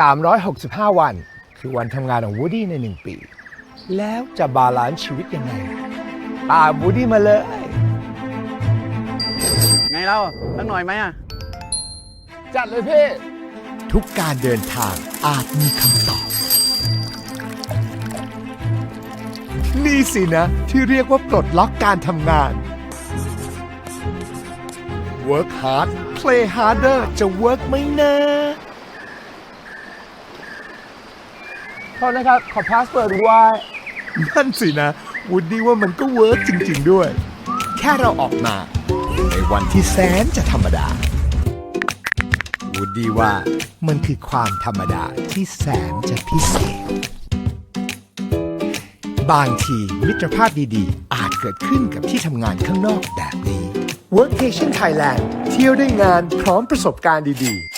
365 วัน คือวันทำงานของวูดดี้ใน 1 ปี แล้วจะบาลานซ์ชีวิตยังไงตามวูดดี้มาเลย ไงเราสักหน่อยไหมอะ จัดเลยพี่ ทุกการเดินทางอาจมีคำตอบ นี่สินะ ที่เรียกว่าปลดล็อกการทำงาน Work hard play harder จะ work ไหมนะ ทษนะครับ ขอพาสเวิร์ดว่านั่นสินะวูดดี้ว่ามันก็เวิร์กจริง ๆ ด้วย แค่เราออกมา ในวันที่แสนจะธรรมดาวูดดี้ว่ามันคือความธรรมดาที่แสนจะพิเศษ บางทีมิตรภาพดีๆ อาจเกิดขึ้นกับที่ทำงานข้างนอกแบบนี้ Workation Thailand เที่ยวได้งานพร้อมประสบการณ์ดีๆ